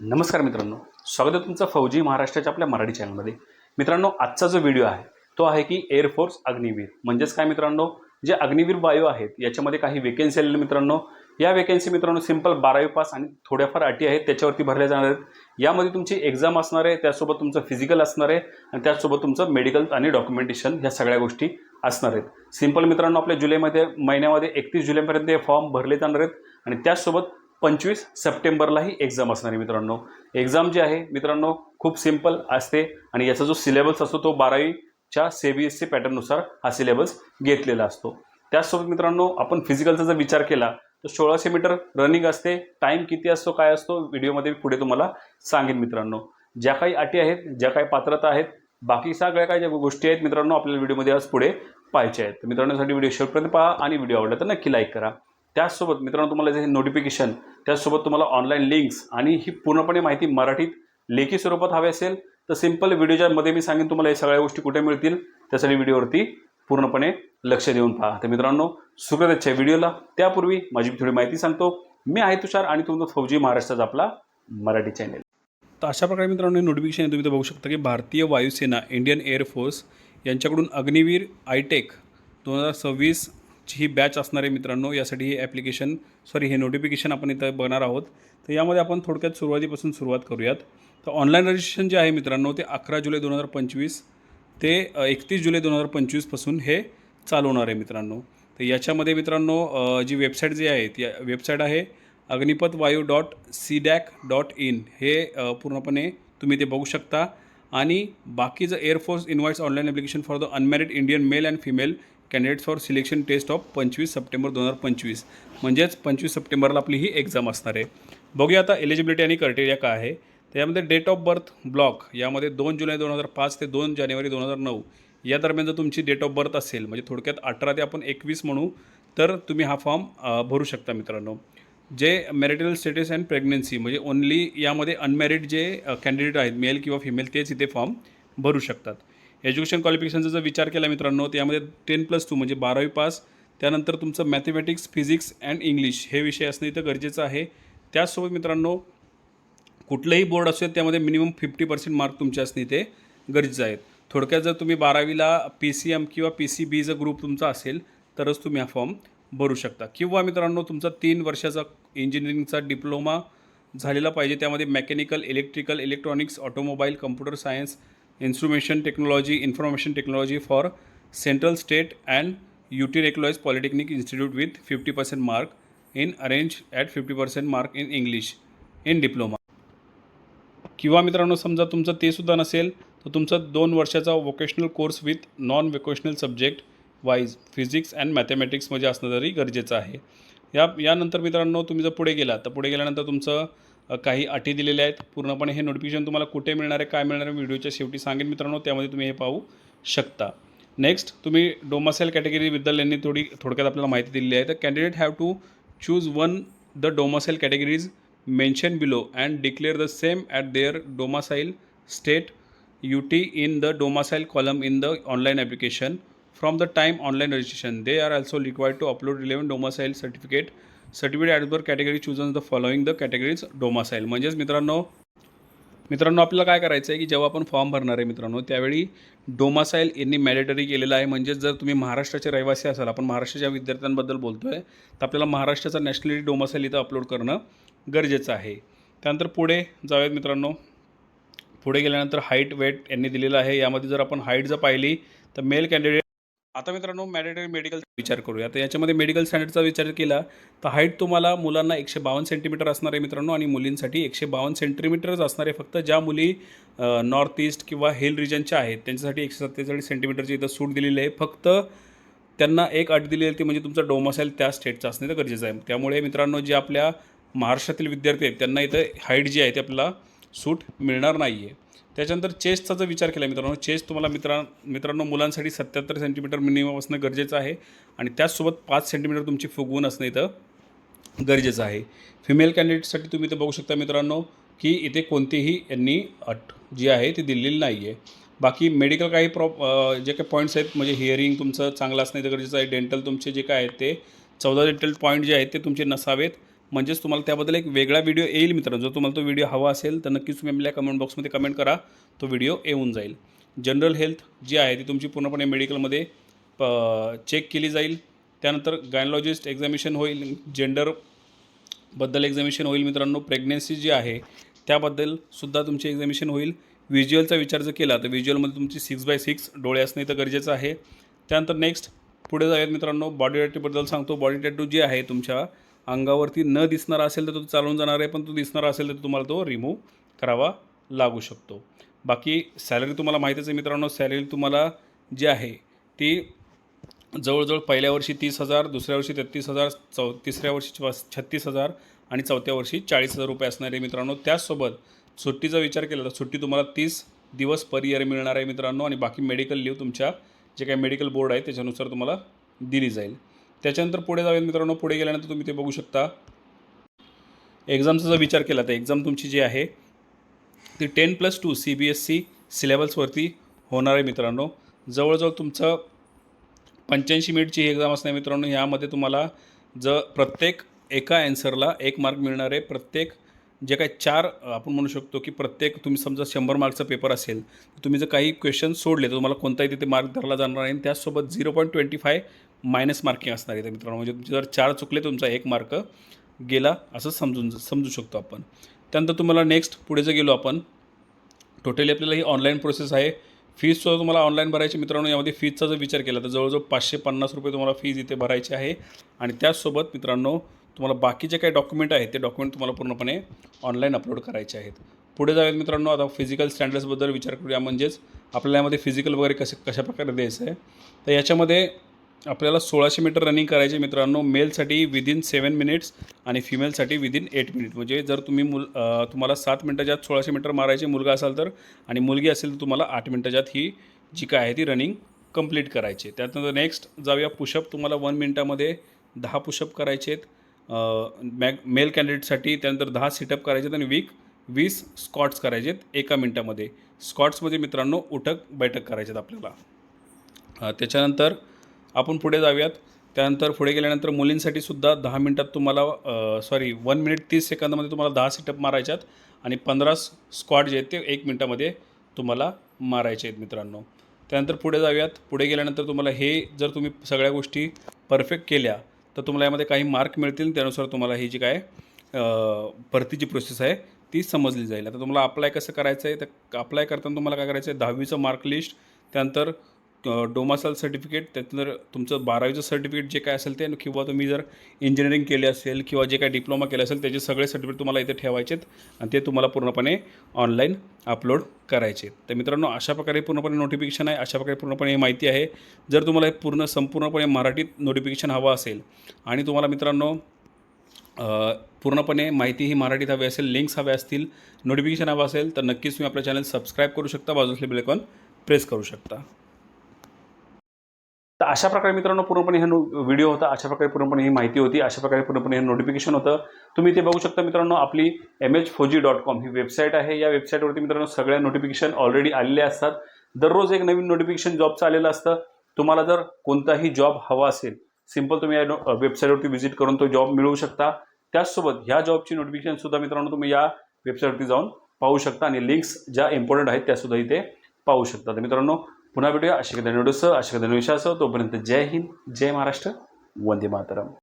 नमस्कार मित्रांनो. स्वागत आहे तुमचं फौजी महाराष्ट्राच्या आपल्या मराठी चॅनलमध्ये. मित्रांनो आजचा जो व्हिडिओ आहे तो आहे की एअरफोर्स अग्निवीर. म्हणजेच काय मित्रांनो जे अग्निवीर वायू आहेत याच्यामध्ये काही वेकेन्सी आलेल्या मित्रांनो. या वेकेन्सी मित्रांनो सिंपल बारावी पास आणि थोड्याफार अटी आहेत त्याच्यावरती भरल्या जाणार आहेत. यामध्ये तुमची एक्झाम असणार आहे त्यासोबत तुमचं फिजिकल असणार आहे आणि त्याचसोबत तुमचं मेडिकल आणि डॉक्युमेंटेशन ह्या सगळ्या गोष्टी असणार आहेत. सिंपल मित्रांनो आपल्या जुलैमध्ये महिन्यामध्ये एकतीस जुलैपर्यंत हे फॉर्म भरले जाणार आहेत. आणि त्याचसोबत पंचवीस सप्टेंबरलाही एक्झाम असणार आहे मित्रांनो. एक्झाम जी आहे मित्रांनो खूप सिंपल असते आणि याचा जो सिलेबस असतो तो बारावीच्या सी बी एस सी पॅटर्ननुसार हा सिलेबस घेतलेला असतो. त्याचसोबत मित्रांनो आपण फिजिकलचा जर विचार केला तर सोळाशे मीटर रनिंग असते. टाईम किती असतो काय असतो व्हिडिओमध्ये पुढे तुम्हाला सांगेन मित्रांनो. ज्या काही अटी आहेत ज्या काही पात्रता आहेत बाकी सगळ्या काही ज्या गोष्टी आहेत मित्रांनो आपल्याला व्हिडिओमध्ये आज पुढे पाहायच्या आहेत. मित्रांनोसाठी मित्रांनो व्हिडिओ शेवटपर्यंत पहा आणि व्हिडिओ आवडला तर नक्की लाईक करा. त्याचसोबत मित्रांनो तुम्हाला जे नोटिफिकेशन त्याचसोबत तुम्हाला ऑनलाईन लिंक्स आणि ही पूर्णपणे माहिती मराठीत लेखी स्वरूपात हवी असेल तर सिंपल व्हिडिओच्यामध्ये मी सांगेन तुम्हाला या सगळ्या गोष्टी कुठे मिळतील त्यासाठी व्हिडिओवरती पूर्णपणे लक्ष देऊन पहा. तर मित्रांनो सुखदच्या व्हिडिओला त्यापूर्वी माझी थोडी माहिती सांगतो. मी आहे तुषार आणि तुमचं फौजी महाराष्ट्राचा आपला मराठी चॅनेल तर अशा प्रकारे मित्रांनो नोटिफिकेशन तुम्ही तर बघू शकता की भारतीय वायुसेना इंडियन एअरफोर्स यांच्याकडून अग्निवीर आयटेक दोन हजार सव्वीस ही बॅच असणार आहे मित्रांनो यासाठी हे ॲप्लिकेशन सॉरी हे नोटिफिकेशन आपण इथं बघणार आहोत. तर यामध्ये आपण थोडक्यात सुरुवातीपासून सुरुवात करूयात. तर ऑनलाईन रजिस्ट्रेशन जे आहे मित्रांनो ते अकरा जुलै दोन हजार पंचवीस ते एकतीस जुलै दोन हजार पंचवीसपासून हे चालू होणार आहे मित्रांनो. तर याच्यामध्ये मित्रांनो जी वेबसाईट जी आहे ती वेबसाईट आहे Agnipath Vayu dot C DAC dot in. हे पूर्णपणे तुम्ही ते बघू शकता. आणि बाकीचं air force invites online application for the unmarried Indian male and female candidates for selection test of पंचवीस सप्टेंबर दोन हजार पंचवीस. म्हणजेच पंचवीस सप्टेंबरला आपली ही एक्झाम असणार आहे. बघूया आता एलिजिबिलिटी आणि क्रायटेरिया काय आहे. त्यामध्ये डेट ऑफ बर्थ ब्लॉक यामध्ये दोन जुलै दोन हजार पाच ते दोन जानेवारी दोन हजार नऊ. या दरम्यान जर तुमची डेट ऑफ बर्थ असेल म्हणजे थोडक्यात अठरा ते आपण एकवीस म्हणू तर तुम्ही हा फॉर्म भरू शकता मित्रांनो. जे मॅरिटल स्टेटस अँड प्रेग्नन्सी म्हणजे ओनली यामध्ये अनमॅरिड जे कॅन्डिडेट आहेत मेल किंवा फिमेल तेच इथे फॉर्म भरू शकतात. एज्युकेशन क्वालिफिकेशनचा जर विचार केला मित्रांनो त्यामध्ये टेन प्लस टू म्हणजे बारावी पास त्यानंतर तुमचं मॅथमॅटिक्स फिजिक्स अँड इंग्लिश हे विषय असणं इथं गरजेचं आहे. त्याचसोबत मित्रांनो कुठलंही बोर्ड असेल त्यामध्ये मिनिमम फिफ्टी पर्सेंट मार्क तुमचे असणे इथे गरजेचं आहेत थोडक्यात जर तुम्ही बारावीला पी सी एम किंवा पी सी बी जर ग्रुप तुमचा असेल तरच तुम्ही हा फॉर्म भरू शकता. किंवा मित्रांनो तुमचा तीन वर्षाचा इंजिनिअरिंगचा डिप्लोमा झालेला पाहिजे त्यामध्ये mechanical electrical electronics automobile computer science instrumentation technology information technology for central state and U T recognised polytechnic institute with fifty percent mark in arrange at fifty percent mark in English in diploma. किंवा मित्रांनो समजा तुमचं ते सुद्धा नसेल तर तुमचा दोन वर्षाचा vocational course with non vocational subject wise physics and मॅथमॅटिक्समध्ये असणं तरी गरजेचं आहे. या यानंतर मित्रांनो तुम्ही जर पुढे गेला तर पुढे गेल्यानंतर तुमचं काही अटी दिलेल्या आहेत. पूर्णपणे हे नोटिफिकेशन तुम्हाला कुठे मिळणार आहे काय मिळणार आहे व्हिडिओच्या शेवटी सांगेन मित्रांनो. त्यामध्ये तुम्ही हे पाहू शकता. नेक्स्ट तुम्ही डोमासेल कॅटेगरीबद्दल यांनी थोडी थोडक्यात आपल्याला माहिती दिलेली आहे. तर candidate have to choose one the domicile categories mention below and declare the same at their domicile state U T in the domicile column in the online application from the time online registration they are also required to upload relevant domicile certificate certificate as category choose chosen the following the categories domicile. म्हणजेच मित्रांनो मित्रांनो आपल्याला काय करायचं आहे की जेव्हा आपण फॉर्म भरणार आहे मित्रांनो त्यावेळी डोमासाईल यांनी मॅडेटरी केलेलं आहे. म्हणजेच जर तुम्ही महाराष्ट्राचे रहिवासी असाल आपण महाराष्ट्राच्या विद्यार्थ्यांबद्दल बोलतो आहे तर आपल्याला महाराष्ट्राचा नॅशनॅलिटी डोमासाईल इथं अपलोड करणं गरजेचं आहे. त्यानंतर पुढे जाऊयात मित्रांनो. पुढे गेल्यानंतर हाईट वेट यांनी दिलेलं आहे. यामध्ये जर आपण हाईट जर पाहिली तर मेल कॅन्डिडेट आता मित्रांनो मॅडेटरी मेडिकल विचार करूया. तर याच्यामध्ये मेडिकल स्टँडर्डचा विचार केला तर हाईट तुम्हाला मुलांना एकशे बावन्न सेंटीमीटर असणार आहे मित्रांनो आणि मुलींसाठी एकशे बावन्न सेंटीमीटरच असणार आहे फक्त ज्या मुली नॉर्थ ईस्ट किंवा हिल रिजनच्या आहेत त्यांच्यासाठी एकशे सत्तेचाळीस सेंटीमीटरची इथं सूट दिलेली आहे. फक्त त्यांना एक अट दिली आहे ती म्हणजे तुमचा असेल त्या स्टेटचा असणे तर गरजेचं आहे. त्यामुळे मित्रांनो जे आपल्या महाराष्ट्रातील विद्यार्थी आहेत त्यांना इथं हाईट जी आहे ते आपल्याला सूट मिळणार नाही आहे त्याच्यानंतर चेस्टचा जर विचार केला मित्रांनो चेस्ट तुम्हाला मित्रां मित्रांनो मुलांसाठी सत्याहत्तर सेंटीमीटर मिनिमम असणं गरजेचं आहे. आणि त्याचसोबत पाच सेंटीमीटर तुमची फुगवून असणं इथं गरजेचं आहे. फिमेल कॅन्डिडेटसाठी तुम्ही इथं बघू शकता मित्रांनो की इथे कोणतीही यांनी अट जी आहे ती दिलेली नाही आहे बाकी मेडिकल काही प्रॉ जे काही पॉईंट्स आहेत म्हणजे हिअरिंग तुमचं चांगलं असणं इथं गरजेचं आहे. डेंटल तुमचे जे काय आहेत ते चौदा डेंटल पॉईंट जे आहेत ते तुमचे नसावेत. म्हणजेच तुम्हाला त्याबद्दल एक वेगळा व्हिडिओ येईल मित्रांनो. जर तुम्हाला तो व्हिडिओ हवा असेल तर नक्कीच तुम्ही आपल्या कमेंट बॉक्समध्ये कमेंट करा. तो व्हिडिओ येऊन जाईल. जनरल हेल्थ जी आहे ती तुमची पूर्णपणे मेडिकलमध्ये प चेक केली जाईल. त्यानंतर गायनॉलॉजिस्ट एक्झामिशन होईल. जेंडरबद्दल एक्झामिशन होईल मित्रांनो. प्रेग्नेन्सी जी आहे त्याबद्दल सुद्धा तुमची एक्झामिशन होईल. व्हिज्युअलचा विचार जर केला तर व्हिज्युअलमध्ये तुमची सिक्स बाय सिक्स डोळे असणे तर गरजेचं आहे. त्यानंतर नेक्स्ट पुढे जाऊयात मित्रांनो. बॉडी टॅटूबद्दल सांगतो. बॉडी टॅटू जी आहे तुमच्या अंगावरती न दिसणारा असेल तर तो चालून जाणार आहे पण तो दिसणारा असेल तर तुम्हाला तो रिमूव्ह करावा लागू शकतो. बाकी सॅलरी तुम्हाला माहितीच आहे मित्रांनो सॅलरी तुम्हाला जी आहे ती जवळजवळ पहिल्या वर्षी तीस हजार दुसऱ्या वर्षी तेहतीस हजार चौ तिसऱ्या वर्षी छत्तीस हजार आणि चौथ्या वर्षी चाळीस हजार रुपये असणार आहे मित्रांनो. त्याचसोबत सुट्टीचा विचार केला तर सुट्टी तुम्हाला तीस दिवस पर इयर मिळणार आहे मित्रांनो. आणि बाकी मेडिकल लिव्ह तुमच्या जे काही मेडिकल बोर्ड आहे त्याच्यानुसार तुम्हाला दिली जाईल. त्याच्यानंतर पुढे जाऊयात मित्रांनो. पुढे गेल्यानंतर तुम्ही ते बघू शकता. एक्झामचा जर विचार केला तर एक्झाम तुमची जी आहे ती ten plus two C B S C सिलेबसवरती होणार आहे मित्रांनो. जवळजवळ तुमचं पंच्याऐंशी मिनिटची ही एक्झाम असणार मित्रांनो. ह्यामध्ये तुम्हाला ज प्रत्येक एका ॲन्सरला एक मार्क मिळणार आहे. प्रत्येक जे काही चार आपण म्हणू शकतो की प्रत्येक तुम्ही समजा शंभर मार्कचा पेपर असेल तर तुम्ही जर काही क्वेश्चन सोडले तर तुम्हाला कोणताही तिथे मार्क धरला जाणार नाही. आणि त्याचसोबत zero point twenty five minus marking असणार आहे मित्रांनो. म्हणजे तुमचे जर चार चुकले तुमचा एक मार्क गेला असं समजून समजू शकतो आपण. त्यानंतर तुम्हाला नेक्स्ट पुढे जर गेलो आपण टोटली आपल्याला ही ऑनलाईन प्रोसेस आहे. फीजसुद्धा तुम्हाला ऑनलाईन भरायची मित्रांनो. यामध्ये फीजचा जर विचार केला तर जवळजवळ पाचशे पन्नास रुपये तुम्हाला फीज इथे भरायची आहे. आणि त्याचसोबत मित्रांनो तुम्हाला बाकीचे काही डॉक्युमेंट आहेत ते डॉक्युमेंट तुम्हाला पूर्णपणे ऑनलाईन अपलोड करायचे आहेत. पुढे जाऊयात मित्रांनो. आता फिजिकल स्टँडर्ड्सबद्दल विचार करूया. म्हणजेच आपल्याला यामध्ये फिजिकल वगैरे कसे कशा प्रकारे द्यायचं आहे? तर याच्यामध्ये आपल्याला सोळाशे मीटर रनिंग करायचे मित्रांनो. मेलसाठी विदिन सेवन मिनिट्स आणि फिमेलसाठी विदिन एट मिनिट म्हणजे जर तुम्ही मुल तुम्हाला सात मिनटाच्या आत सोळाशे मीटर मारायचे मुलगा असाल तर आणि मुलगी असेल तर तुम्हाला आठ मिनटाच्या आत ही जी काय आहे ती रनिंग कंप्लीट करायची. आहे. त्यानंतर नेक्स्ट जाऊया पुशअप तुम्हाला वन मिनटामध्ये दहा पुशअप करायचे आहेत. मॅग मेल कॅन्डिडेटसाठी त्यानंतर दहा सिटअप करायचे आहेत आणि वीक वीस स्कॉट्स करायचे आहेत एका मिनटामध्ये. स्कॉट्समध्ये मित्रांनो उठक बैठक करायचे आहेत आपल्याला. त्याच्यानंतर आपण पुढे जाऊयात. त्यानंतर पुढे गेल्यानंतर मुलींसाठी सुद्धा दहा मिनटात तुम्हाला सॉरी वन मिनिट तीस सेकंदामध्ये तुम्हाला दहा सिटअप मारायच्यात आणि पंधरा स्क्वॉट जे आहेत ते एक मिनटामध्ये तुम्हाला मारायचे आहेत मित्रांनो. त्यानंतर पुढे जाऊयात. पुढे गेल्यानंतर तुम्हाला हे जर तुम्ही सगळ्या गोष्टी परफेक्ट केल्या तर तुम्हाला यामध्ये काही मार्क मिळतील. त्यानुसार तुम्हाला ही जी काय भरतीची प्रोसेस आहे ती समजली जाईल. आता तुम्हाला अप्लाय कसं करायचं आहे तर अप्लाय करताना तुम्हाला काय करायचं आहे दहावीचं मार्क लिस्ट त्यानंतर डोमासाल सर्टिफिकेट त्यानंतर तुमचं बारावीचं सर्टिफिकेट जे काय असेल ते किंवा तुम्ही जर इंजिनिअरिंग केले असेल किंवा जे काय डिप्लोमा केलं असेल त्याचे सगळे सर्टिफिकेट तुम्हाला इथे ठेवायचे आहेत आणि ते तुम्हाला पूर्णपणे ऑनलाईन अपलोड करायचे आहेत. तर मित्रांनो अशा प्रकारे पूर्णपणे नोटिफिकेशन आहे अशा प्रकारे पूर्णपणे ही माहिती आहे जर तुम्हाला हे पूर्ण संपूर्णपणे मराठीत नोटिफिकेशन हवं असेल आणि तुम्हाला मित्रांनो पूर्णपणे माहिती ही मराठीत हवी असेल लिंक्स हव्या असतील नोटिफिकेशन हवं असेल तर नक्कीच तुम्ही आपल्या चॅनल सबस्क्राईब करू शकता बाजूसले बेलकॉन प्रेस करू शकता तर अशा प्रकारे मित्रांनो पूर्णपणे हे व्हिडिओ होता. अशा प्रकारे पूर्णपणे ही माहिती होती. अशा प्रकारे पूर्णपणे हे नोटिफिकेशन होतं. तुम्ही ते बघू शकता मित्रांनो आपली M H Fauji dot com ही वेबसाईट आहे. या वेबसाईटवरती मित्रांनो सगळ्या नोटिफिकेशन ऑलरेडी आलेले असतात. दररोज एक नवीन नोटिफिकेशन जॉबचं आलेलं असतं. तुम्हाला जर कोणताही जॉब हवा असेल सिंपल तुम्ही या वेबसाईटवरती व्हिजिट करून तो जॉब मिळवू शकता. त्याचसोबत ह्या जॉबची नोटिफिकेशन सुद्धा मित्रांनो तुम्ही या वेबसाईटवरती जाऊन पाहू शकता आणि लिंक्स ज्या इम्पॉर्टंट आहेत त्यासुद्धा इथे पाहू शकता. तर मित्रांनो पुन्हा भेटूया. अशा एखाद्या व्हिडिओसह अशा एखाद्या विषयासह तोपर्यंत जय हिंद जय महाराष्ट्र वंदे मातरम.